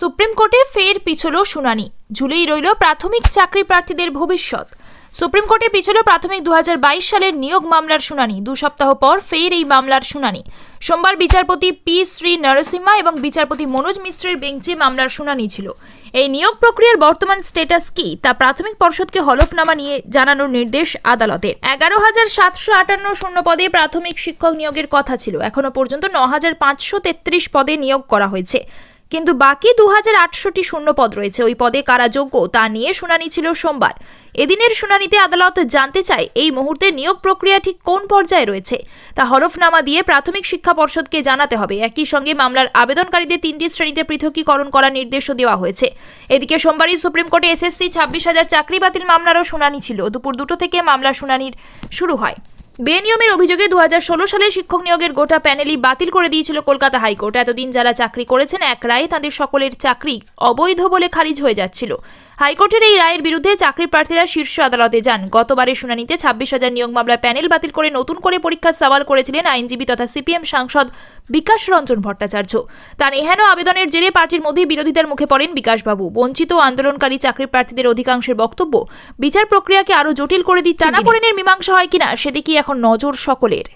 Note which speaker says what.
Speaker 1: Supreme কোর্টে ফের পিছলো শুনানি। ঝুলেই রইল প্রাথমিক চাকরি প্রার্থীদের ভবিষ্যৎ। সুপ্রিম কোর্টে পিছলো প্রাথমিক দু হাজার বাইশ সালের নিয়োগ মামলার শুনানি। দু সপ্তাহ পর ফের এই মামলার শুনানি। সোমবার বিচারপতি পি শ্রী নরসিম্হা এবং বিচারপতি মনোজ মিশ্রের বেঞ্চে মামলার শুনানি ছিল। এই নিয়োগ প্রক্রিয়ার বর্তমান স্টেটাস কি তা প্রাথমিক পর্ষদকে হলফনামা নিয়ে জানানোর নির্দেশ আদালতের। এগারো হাজার সাতশো আটান্ন শূন্য পদে প্রাথমিক শিক্ষক নিয়োগের কথা ছিল। এখনও পর্যন্ত ন হাজার পাঁচশো তেত্রিশ পদে নিয়োগ করা হয়েছে। কিন্তু বাকি দু হাজার আটশোটি শূন্য পদ রয়েছে। ওই পদে কারা যোগ্য তা নিয়ে শুনানি ছিল সোমবার। এদিনের শুনানিতে আদালত জানতে চায়, এই মুহূর্তে নিয়োগ প্রক্রিয়া ঠিক কোন পর্যায়ে রয়েছে। তা হলফনামা দিয়ে প্রাথমিক শিক্ষা পর্ষদকে জানাতে হবে। একই সঙ্গে মামলার আবেদনকারীদের তিনটি শ্রেণীতে পৃথকীকরণ করার নির্দেশও দেওয়া হয়েছে। এদিকে সোমবারই সুপ্রিম কোর্টে এসএসসি ছাব্বিশ হাজার চাকরি বাতিল মামলারও শুনানি ছিল। দুপুর দুটো থেকে মামলার শুনানির শুরু হয়। বেনিয়মের অভিযোগে দু হাজার ষোলো সালে শিক্ষক নিয়োগের গোটা প্যানেলই বাতিল করে দিয়েছিল কলকাতা হাইকোর্ট। এতদিন যারা চাকরি করেছেন এক রায়ে তাদের সকলের চাকরি অবৈধ বলে খারিজ হয়ে যাচ্ছিল। হাইকোর্টের এই রায়ের বিরুদ্ধে চাকরি প্রার্থীরা শীর্ষ আদালতে যান। গতবারের শুনানিতে ছাব্বিশ হাজার নিয়োগ মামলা প্যানেল বাতিল করে নতুন করে পরীক্ষার সওয়াল করেছিলেন আইনজীবী তথা সিপিএম সাংসদ বিকাশ রঞ্জন ভট্টাচার্য। তার এহেন আবেদনের জেরে পার্টির মধ্যেই বিরোধীদের মুখে পড়েন বিকাশবাবু। বঞ্চিত আন্দোলনকারী চাকরি প্রার্থীদের অধিকাংশের বক্তব্য বিচার প্রক্রিয়াকে আরও জটিল করে দিচ্ছে। টানাপোড়েনের মীমাংসা হয় কিনা সেদিকেই এখন নজর সকলের।